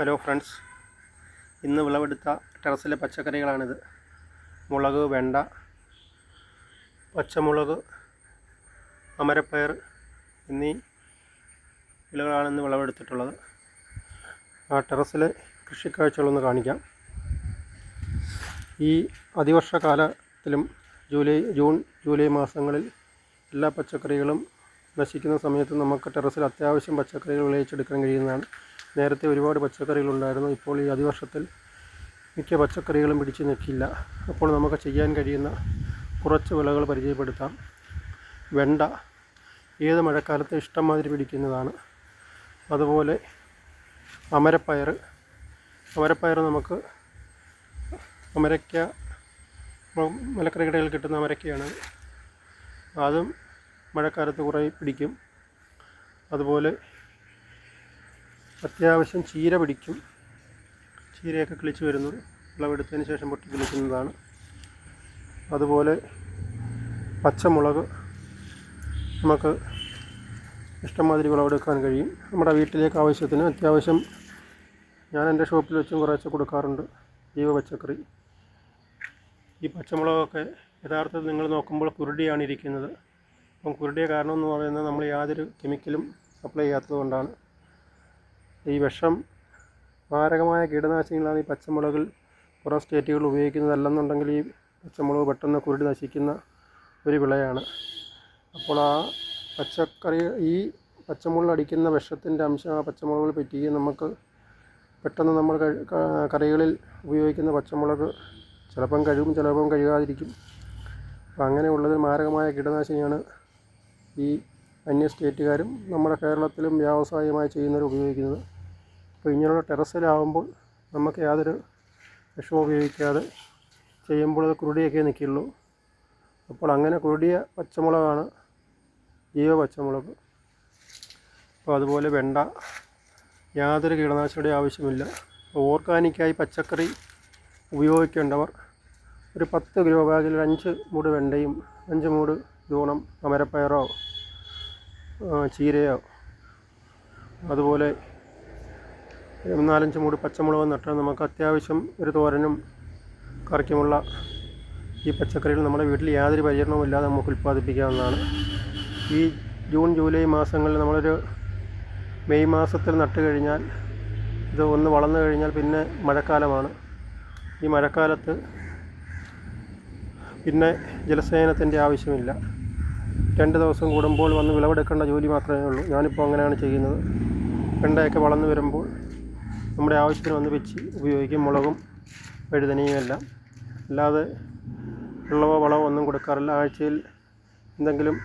Hello friends. ഇന്ന് വിളവെടുത്ത ടെറസിലെ പച്ചക്കറികളാണിത്. മുളക് വെണ്ട പച്ചമുളക് അമരപ്പയർ എന്നീ വിളകളാണ് ഇന്ന് വിളവെടുത്തിട്ടുള്ളത്. ആ ടെറസിലെ കൃഷിക്കാഴ്ചകളൊന്ന് കാണിക്കാം. ഈ അതിവർഷ കാലത്തിലും ജൂലൈ ജൂൺ ജൂലൈ മാസങ്ങളിൽ എല്ലാ പച്ചക്കറികളും നശിക്കുന്ന സമയത്ത് നമുക്ക് ടെറസിൽ അത്യാവശ്യം പച്ചക്കറികൾ വിളയിച്ചെടുക്കാൻ കഴിയുന്നതാണ്. നേരത്തെ ഒരുപാട് പച്ചക്കറികളുണ്ടായിരുന്നു. ഇപ്പോൾ ഈ അതിവർഷത്തിൽ മിക്ക പച്ചക്കറികളും പിടിച്ചു നിൽക്കില്ല അപ്പോൾ നമുക്ക് ചെയ്യാൻ കഴിയുന്ന കുറച്ച് വിളകൾ പരിചയപ്പെടുത്താം. വെണ്ട ഏത് മഴക്കാലത്ത് ഇഷ്ടംമാതിരി പിടിക്കുന്നതാണ്. അതുപോലെ അമരപ്പയർ. അമരപ്പയർ നമുക്ക് അമരയ്ക്ക മ- മലക്കറികടയിൽ കിട്ടുന്ന അമരക്കയാണ്. അതും മഴക്കാലത്ത് കുറേ പിടിക്കും. അതുപോലെ അത്യാവശ്യം ചീര പിടിക്കും. ചീരയൊക്കെ കിളിച്ച് വരുന്നത് വിളവെടുത്തതിന് ശേഷം പൊട്ടി കിളിക്കുന്നതാണ്. അതുപോലെ പച്ചമുളക് നമുക്ക് ഇഷ്ടംമാതിരി വിളവെടുക്കാൻ കഴിയും. നമ്മുടെ വീട്ടിലേക്ക് ആവശ്യത്തിന് അത്യാവശ്യം ഞാൻ എന്റെ ഷോപ്പിൽ വെച്ചും കുറേശ്ശെ കൊടുക്കാറുണ്ട്. ജൈവ പച്ചക്കറി ഈ പച്ചമുളകൊക്കെ യഥാർത്ഥത്തിൽ നിങ്ങൾ നോക്കുമ്പോൾ കുരുടിയാണ് ഇരിക്കുന്നത്. അപ്പം കുരുടിയ കാരണം എന്ന് പറയുന്നത് നമ്മൾ യാതൊരു കെമിക്കലും അപ്ലൈ ചെയ്യാത്തത് കൊണ്ടാണ് ഈ വിഷം മാരകമായ കീടനാശിനികളാണ് ഈ പച്ചമുളകിൽ പുറം സ്റ്റേറ്റുകൾ ഉപയോഗിക്കുന്നതല്ലെന്നുണ്ടെങ്കിൽ ഈ പച്ചമുളക് പെട്ടെന്ന് കുരുടി നശിക്കുന്ന ഒരു വിളയാണ്. അപ്പോൾ ആ പച്ചക്കറി ഈ പച്ചമുളക് അടിക്കുന്ന വിഷത്തിന്റെ അംശം ആ പച്ചമുളകിൽ പറ്റുകയും നമുക്ക് പെട്ടെന്ന് നമ്മൾ കറികളിൽ ഉപയോഗിക്കുന്ന പച്ചമുളക് ചിലപ്പം കഴുകും ചിലപ്പം കഴുകാതിരിക്കും അപ്പം അങ്ങനെയുള്ളതിൽ മാരകമായ കീടനാശിനിയാണ് ഈ അന്യ സ്റ്റേറ്റുകാരും നമ്മുടെ കേരളത്തിലും വ്യാവസായികമായി ചെയ്യുന്നവർ ഉപയോഗിക്കുന്നത്. അപ്പോൾ ഇങ്ങനെയുള്ള ടെറസിലാവുമ്പോൾ നമുക്ക് യാതൊരു വിഷമം ഉപയോഗിക്കാതെ ചെയ്യുമ്പോൾ അത് കുരുടിയൊക്കെ നിൽക്കുള്ളൂ. അപ്പോൾ അങ്ങനെ കുരുടിയ പച്ചമുളകാണ് ജീവ പച്ചമുളക്. അപ്പോൾ അതുപോലെ വെണ്ട യാതൊരു കീടനാശിനിയുടെ ആവശ്യമില്ല ഓർഗാനിക്കായി പച്ചക്കറി ഉപയോഗിക്കേണ്ടവർ ഒരു പത്ത് കിലോ ബാഗിൽ അഞ്ച് മൂട് വെണ്ടയും അഞ്ച് മൂട് ദൂണം അമരപ്പയറോ ചീരയോ? അതുപോലെ നാലഞ്ച് മൂടി പച്ചമുളക് നട്ടാൽ നമുക്ക് അത്യാവശ്യം ഒരു തോരനും കറിക്കുമുള്ള ഈ പച്ചക്കറികൾ നമ്മുടെ വീട്ടിൽ യാതൊരു പരിചരണവും ഇല്ലാതെ നമുക്ക് ഉൽപ്പാദിപ്പിക്കാവുന്നതാണ്. ഈ ജൂൺ ജൂലൈ മാസങ്ങളിൽ നമ്മളൊരു മെയ് മാസത്തിൽ നട്ട് കഴിഞ്ഞാൽ ഇത് ഒന്ന് വളർന്നു കഴിഞ്ഞാൽ പിന്നെ മഴക്കാലമാണ്. ഈ മഴക്കാലത്ത് പിന്നെ ജലസേചനത്തിന്റെ ആവശ്യമില്ല. രണ്ട് ദിവസം കൂടുമ്പോൾ വന്ന് വിളവെടുക്കേണ്ട ജോലി മാത്രമേ ഉള്ളൂ. ഞാനിപ്പോൾ അങ്ങനെയാണ് ചെയ്യുന്നത്. വെണ്ടയൊക്കെ വളർന്നു വരുമ്പോൾ നമ്മുടെ ആവശ്യത്തിന് വന്ന് വെച്ച് ഉപയോഗിക്കും. മുളകും വഴുതനയും എല്ലാം. അല്ലാതെ വെള്ളമോ വളമോ ഒന്നും കൊടുക്കാറില്ല. ആഴ്ചയിൽ എന്തെങ്കിലും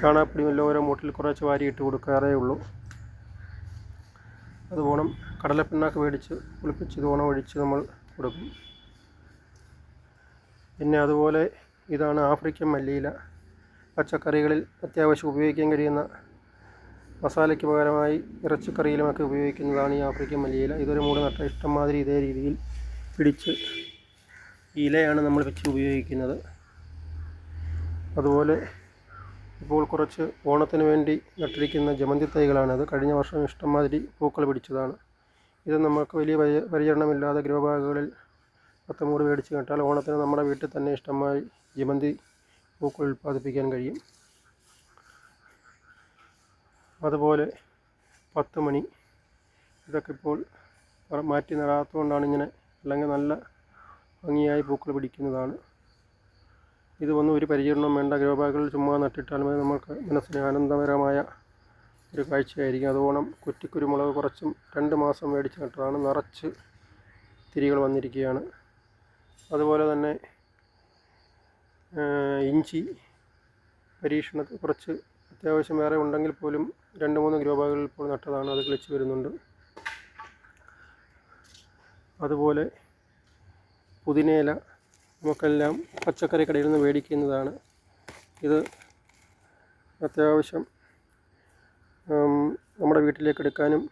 ചാണകപ്പൊടി വല്ല ഓരോ മൂട്ടിൽ കുറച്ച് വാരി ഇട്ട് കൊടുക്കാറേ ഉള്ളൂ. അത് ഓണം കടലപ്പിണ്ണാക്ക് മേടിച്ച് കുളിപ്പിച്ച് ഓണം ഒഴിച്ച് നമ്മൾ കൊടുക്കും. പിന്നെ അതുപോലെ ഇതാണ് ആഫ്രിക്കൻ മല്ലിയില. പച്ചക്കറികളിൽ അത്യാവശ്യം ഉപയോഗിക്കാൻ കഴിയുന്ന മസാലയ്ക്ക് പകരമായി ഇറച്ചിക്കറിയിലുമൊക്കെ ഉപയോഗിക്കുന്നതാണ് ഈ ആഫ്രിക്കൻ മല്ലിയില. ഇതൊരു മൂട് നട്ട ഇഷ്ടംമാതിരി ഇതേ രീതിയിൽ പിടിച്ച് ഇലയാണ് നമ്മൾ വെച്ച് ഉപയോഗിക്കുന്നത്. അതുപോലെ ഇപ്പോൾ കുറച്ച് ഓണത്തിന് വേണ്ടി നട്ടിരിക്കുന്ന ജമന്തി തൈകളാണത് കഴിഞ്ഞ വർഷം ഇഷ്ടംമാതിരി പൂക്കൾ പിടിച്ചതാണ്. ഇത് നമുക്ക് വലിയ പരി- പരിചരണമില്ലാതെ ഗ്രോ ബാഗുകളിൽ പത്ത് മൂട് മേടിച്ച് നട്ടാൽ ഓണത്തിന് നമ്മുടെ വീട്ടിൽ തന്നെ ഇഷ്ടമായി ജമന്തി പൂക്കൾ ഉൽപ്പാദിപ്പിക്കാൻ കഴിയും. അതുപോലെ പത്ത് മണി ഇതൊക്കെ ഇപ്പോൾ മാറ്റി നടാത്തതുകൊണ്ടാണ് ഇങ്ങനെ അല്ലെങ്കിൽ നല്ല ഭംഗിയായി പൂക്കൾ പിടിക്കുന്നതാണ്. ഇത് ഒന്നും ഒരു പരിചരണവും വേണ്ട. ഗ്രോ ബാഗുകളിൽ ചുമ്മാ നട്ടിട്ടാൽ മതി. നമുക്ക് മനസ്സിന് ആനന്ദകരമായ ഒരു കാഴ്ചയായിരിക്കും. അതുപോലെ കുറ്റിക്കുരുമുളക് കുറച്ചും രണ്ട് മാസം മേടിച്ച് നട്ടതാണ്. നിറച്ച് തിരികൾ വന്നിരിക്കുകയാണ്. അതുപോലെ തന്നെ ഇഞ്ചി പരീക്ഷണത്തിൽ കുറച്ച് അത്യാവശ്യം വേറെ ഉണ്ടെങ്കിൽ പോലും രണ്ട് മൂന്ന് ഗ്രോ ബാഗുകളിൽ ഇപ്പോൾ നട്ടതാണ് അത് കിളിച്ച് വരുന്നുണ്ട്. അതുപോലെ പുതിനയില നമുക്കെല്ലാം പച്ചക്കറി കടയിൽ നിന്ന് മേടിക്കുന്നതാണ്. ഇത് അത്യാവശ്യം നമ്മുടെ വീട്ടിലേക്ക് എടുക്കാനും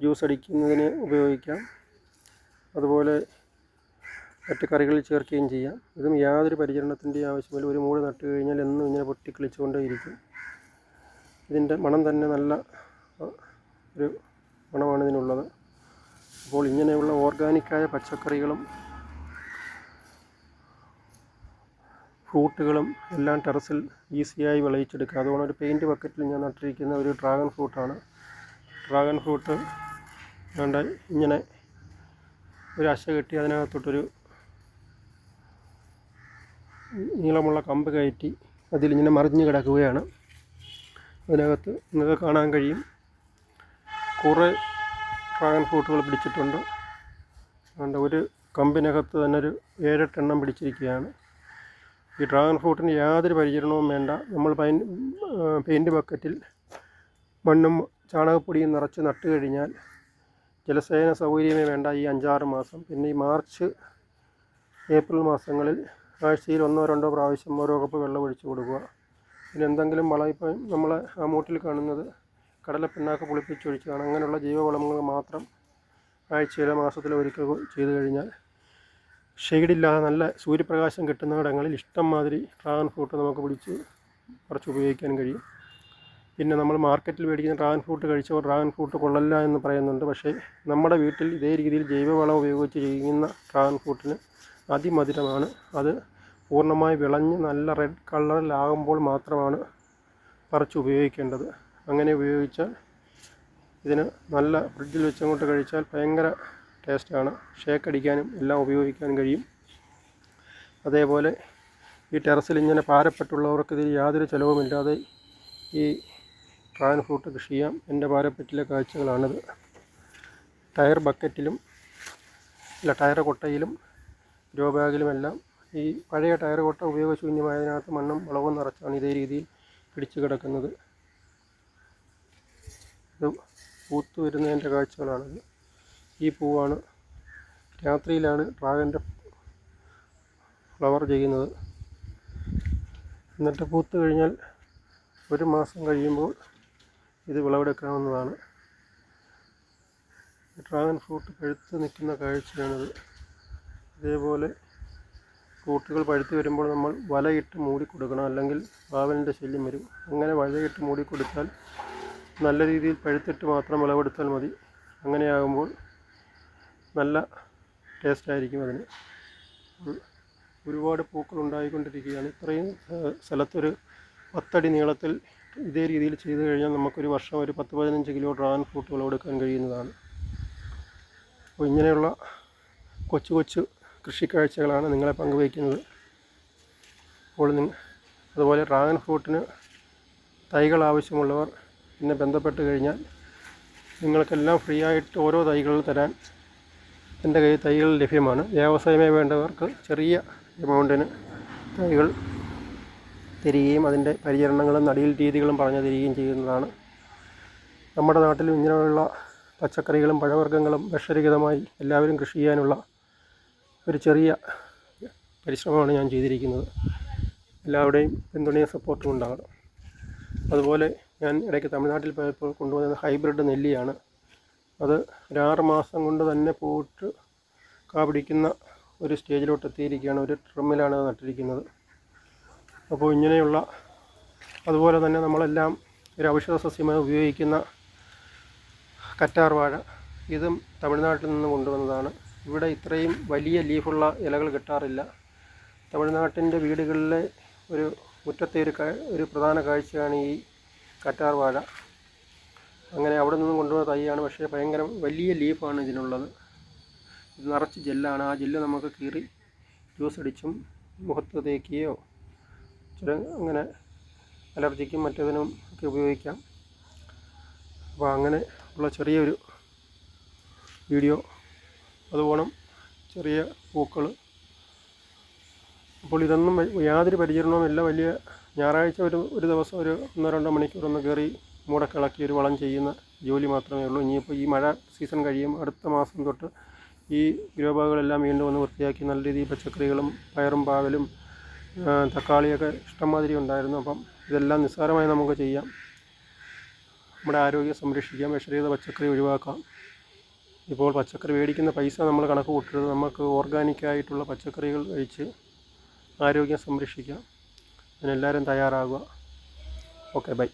ജ്യൂസ് അടിക്കുന്നതിന് ഉപയോഗിക്കാം. അതുപോലെ മറ്റ് കറികളിൽ ചേർക്കുകയും ചെയ്യാം. ഇതും യാതൊരു പരിചരണത്തിന്റെയും ആവശ്യമില്ല. ഒരു മൂട് നട്ട് കഴിഞ്ഞാൽ എന്നും ഇങ്ങനെ പൊട്ടി പൊട്ടിക്കിളിച്ചുകൊണ്ടേയിരിക്കും ഇതിന്റെ മണം തന്നെ നല്ല ഒരു മണമാണ് ഇതിനുള്ളത്. അപ്പോൾ ഇങ്ങനെയുള്ള ഓർഗാനിക്കായ പച്ചക്കറികളും ഫ്രൂട്ടുകളും എല്ലാം ടെറസിൽ ഈസിയായി വിളയിച്ചെടുക്കുക. അതുകൊണ്ട് ഒരു പെയിന്റ് ബക്കറ്റിൽ ഞാൻ നട്ടിരിക്കുന്ന ഒരു ഡ്രാഗൺ ഫ്രൂട്ടാണ്. ഡ്രാഗൺ ഫ്രൂട്ട് വേണ്ട ഇങ്ങനെ ഒരു അശ കെട്ടി അതിനകത്തോട്ടൊരു നീളമുള്ള കമ്പ് കയറ്റി അതിലിങ്ങനെ മറിഞ്ഞ് കിടക്കുകയാണ്. അതിനകത്ത് നിങ്ങൾക്ക് കാണാൻ കഴിയും. കുറേ ഡ്രാഗൺ ഫ്രൂട്ടുകൾ പിടിച്ചിട്ടുണ്ട്. അതുകൊണ്ട് ഒരു കമ്പിനകത്ത് തന്നെ ഒരു ഏഴെട്ടെണ്ണം പിടിച്ചിരിക്കുകയാണ്. ഈ ഡ്രാഗൺ ഫ്രൂട്ടിന് യാതൊരു പരിചരണവും വേണ്ട. നമ്മൾ പൈൻ പെയിന്റ് ബക്കറ്റിൽ മണ്ണും ചാണകപ്പൊടിയും നിറച്ച് നട്ട് കഴിഞ്ഞാൽ ജലസേചന സൗകര്യമേ വേണ്ട ഈ അഞ്ചാറ് മാസം. പിന്നെ ഈ മാർച്ച് ഏപ്രിൽ മാസങ്ങളിൽ ആഴ്ചയിൽ ഒന്നോ രണ്ടോ പ്രാവശ്യം ഓരോ കപ്പ് വെള്ളം ഒഴിച്ച് കൊടുക്കുക. പിന്നെ എന്തെങ്കിലും വളം ഇപ്പം നമ്മൾ ആ മൂട്ടിൽ കാണുന്നത് കടലപ്പിണ്ണാക്ക് പുളിപ്പിച്ചൊഴിച്ചതാണ് അങ്ങനെയുള്ള ജൈവവളങ്ങൾ മാത്രം ആഴ്ചയിലോ മാസത്തിലോ ഒരിക്കൽ ചെയ്തു കഴിഞ്ഞാൽ ഷെയ്ഡില്ലാതെ നല്ല സൂര്യപ്രകാശം കിട്ടുന്നിടങ്ങളിൽ ഇഷ്ടം മാതിരി ഡ്രാഗൺ ഫ്രൂട്ട് നമുക്ക് പിടിച്ച് കുറച്ച് ഉപയോഗിക്കാൻ കഴിയും. പിന്നെ നമ്മൾ മാർക്കറ്റിൽ മേടിക്കുന്ന ഡ്രാഗൺ ഫ്രൂട്ട് കഴിച്ചവർ ഡ്രാഗൺ ഫ്രൂട്ട് കൊള്ളല്ല എന്ന് പറയുന്നുണ്ട്. പക്ഷേ നമ്മുടെ വീട്ടിൽ ഇതേ രീതിയിൽ ജൈവവളം ഉപയോഗിച്ച് ചെയ്യുന്ന ഡ്രാഗൺ ഫ്രൂട്ടിന് അതിമധുരമാണ്. അത് പൂർണമായി വിളഞ്ഞ് നല്ല റെഡ് കളറിലാകുമ്പോൾ മാത്രമാണ് പറിച്ച് ഉപയോഗിക്കേണ്ടത്. അങ്ങനെ ഉപയോഗിച്ചാൽ ഇതിന് നല്ല ഫ്രിഡ്ജിൽ വെച്ചങ്ങോട്ട് കഴിച്ചാൽ ഭയങ്കര ടേസ്റ്റാണ് ഷേക്ക് അടിക്കാനും എല്ലാം ഉപയോഗിക്കാനും കഴിയും. അതേപോലെ ഈ ടെറസിൽ ഇങ്ങനെ പാരപ്പെട്ടുള്ളവർക്ക് ഇതിൽ യാതൊരു ചിലവുമില്ലാതെ ഈ ഡ്രാഗൺ ഫ്രൂട്ട് കൃഷി ചെയ്യാം. എന്റെ പാരപ്പെട്ടിലെ കാഴ്ചകളാണിത്. ടയർ ബക്കറ്റിലും അല്ല ടയർ കൊട്ടയിലും ഗ്രോ ബാഗിലുമെല്ലാം ഈ പഴയ ടയർ കൊട്ട ഉപയോഗശൂന്യമായതിനകത്ത് മണ്ണും വളവും നിറച്ചാണ് ഇതേ രീതിയിൽ പിടിച്ചു കിടക്കുന്നത്. ഇത് പൂത്തു വരുന്നതിന്റെ കാഴ്ചകളാണിത്. ഈ പൂവാണ് രാത്രിയിലാണ് ഡ്രാഗന്റെ ഫ്ലവർ ചെയ്യുന്നത്. എന്നിട്ട് പൂത്ത് കഴിഞ്ഞാൽ ഒരു മാസം കഴിയുമ്പോൾ ഇത് വിളവെടുക്കാവുന്നതാണ് ഡ്രാഗൺ ഫ്രൂട്ട് പഴുത്ത് നിൽക്കുന്ന കാഴ്ചയാണിത്. ഇതേപോലെ കൂട്ടുകൾ പഴുത്ത് വരുമ്പോൾ നമ്മൾ വലയിട്ട് മൂടി കൊടുക്കണം. അല്ലെങ്കിൽ പാവലിന്റെ ശല്യം വരും. അങ്ങനെ വലയിട്ട് മൂടി കൊടുത്താൽ നല്ല രീതിയിൽ പഴുത്തിട്ട് മാത്രം വിളവെടുത്താൽ മതി. അങ്ങനെയാകുമ്പോൾ നല്ല ടേസ്റ്റ് ആയിരിക്കും അതിന്. ഒരുപാട് പൂക്കൾ ഉണ്ടായിക്കൊണ്ടിരിക്കുകയാണ്. ഇത്രയും സ്ഥലത്തൊരു പത്തടി നീളത്തിൽ ഇതേ രീതിയിൽ ചെയ്തു കഴിഞ്ഞാൽ നമുക്കൊരു വർഷം ഒരു പത്ത് പതിനഞ്ച് കിലോ ഡ്രാഗൺ ഫ്രൂട്ട് വിളവെടുക്കാൻ കഴിയുന്നതാണ്. അപ്പോൾ ഇങ്ങനെയുള്ള കൊച്ചു കൊച്ചു കൃഷിക്കാഴ്ചകളാണ് നിങ്ങളെ പങ്കുവയ്ക്കുന്നത്. അപ്പോൾ നിങ്ങൾ അതുപോലെ ഡ്രാഗൺ ഫ്രൂട്ടിന് തൈകൾ ആവശ്യമുള്ളവർ എന്നെ ബന്ധപ്പെട്ട് കഴിഞ്ഞാൽ നിങ്ങൾക്കെല്ലാം ഫ്രീ ആയിട്ട് ഓരോ തൈകൾ തരാൻ എന്റെ കയ്യിൽ തൈകൾ ലഭ്യമാണ്. വ്യവസായമേ വേണ്ടവർക്ക് ചെറിയ എമൗണ്ടിന് തൈകൾ തരികയും അതിന്റെ പരിചരണങ്ങളും നടീൽ രീതികളും പറഞ്ഞു തരികയും ചെയ്യുന്നതാണ്. നമ്മുടെ നാട്ടിലും ഇങ്ങനെയുള്ള പച്ചക്കറികളും പഴവർഗങ്ങളും വിഷരഹിതമായി എല്ലാവരും കൃഷി ചെയ്യാനുള്ള ഒരു ചെറിയ പരിശ്രമമാണ് ഞാൻ ചെയ്തിരിക്കുന്നത്. എല്ലാവരുടെയും പിന്തുണയും സപ്പോർട്ടും ഉണ്ടാകണം. അതുപോലെ ഞാൻ ഇടയ്ക്ക് തമിഴ്നാട്ടിൽ പോയപ്പോൾ കൊണ്ടുവന്ന ഹൈബ്രിഡ് നെല്ലിയാണ്. അത് ഒരാറ് മാസം കൊണ്ട് തന്നെ പോയിട്ട് കാപിടിക്കുന്ന ഒരു സ്റ്റേജിലോട്ട് എത്തിയിരിക്കുകയാണ്. ഒരു ട്രിമ്മിലാണ് നട്ടിരിക്കുന്നത്. അപ്പോൾ ഇങ്ങനെയുള്ള അതുപോലെ തന്നെ നമ്മളെല്ലാം ഒരു ഔഷധ സസ്യമായി ഉപയോഗിക്കുന്ന കറ്റാർവാഴ ഇതും തമിഴ്നാട്ടിൽ നിന്ന് കൊണ്ടുവന്നതാണ്. ഇവിടെ ഇത്രയും വലിയ ലീഫുള്ള ഇലകൾ കിട്ടാറില്ല. തമിഴ്നാട്ടിന്റെ വീടുകളിലെ ഒരു മുറ്റത്തെ ഒരു ഒരു പ്രധാന കാഴ്ചയാണ് ഈ കറ്റാർ വാഴ. അങ്ങനെ അവിടെ നിന്നും കൊണ്ടുവന്ന തൈയാണ് പക്ഷേ ഭയങ്കര വലിയ ലീഫാണ് ഇതിനുള്ളത്. ഇത് നിറച്ച് ജെല്ലാണ്. ആ ജെല്ല് നമുക്ക് കീറി ജ്യൂസ് അടിച്ചും മുഖത്ത് തേക്കുകയോ ചില അങ്ങനെ അലർജിക്കും മറ്റതിനും ഒക്കെ ഉപയോഗിക്കാം. അപ്പോൾ അങ്ങനെ ഉള്ള ചെറിയൊരു വീഡിയോ അതുപോണം ചെറിയ പൂക്കൾ അപ്പോൾ ഇതൊന്നും യാതൊരു പരിചരണവും ഇല്ല. വലിയ ഞായറാഴ്ച ഒരു ഒരു ദിവസം ഒരു ഒന്നോ രണ്ടോ മണിക്കൂറൊന്ന് കയറി മൂടൊക്കെ ഇളക്കി ഒരു വളം ചെയ്യുന്ന ജോലി മാത്രമേ ഉള്ളൂ. ഇനിയിപ്പോൾ ഈ മഴ സീസൺ കഴിയും. അടുത്ത മാസം തൊട്ട് ഈ ഗ്രോബാഗുകളെല്ലാം വീണ്ടും ഒന്ന് വൃത്തിയാക്കി നല്ല രീതിയിൽ പച്ചക്കറികളും പയറും പാവലും തക്കാളിയൊക്കെ ഇഷ്ടംമാതിരി ഉണ്ടായിരുന്നു. അപ്പം ഇതെല്ലാം നിസ്സാരമായി നമുക്ക് ചെയ്യാം. നമ്മുടെ ആരോഗ്യം സംരക്ഷിക്കാം. വിഷരഹിത പച്ചക്കറി ഒഴിവാക്കാം. ഇപ്പോൾ പച്ചക്കറി മേടിക്കുന്ന പൈസ നമ്മൾ കണക്ക് കൂട്ടരുത്. നമുക്ക് ഓർഗാനിക്കായിട്ടുള്ള പച്ചക്കറികൾ കഴിച്ച് ആരോഗ്യം സംരക്ഷിക്കാം. അതിനെല്ലാവരും തയ്യാറാകുക ഓക്കെ ബൈ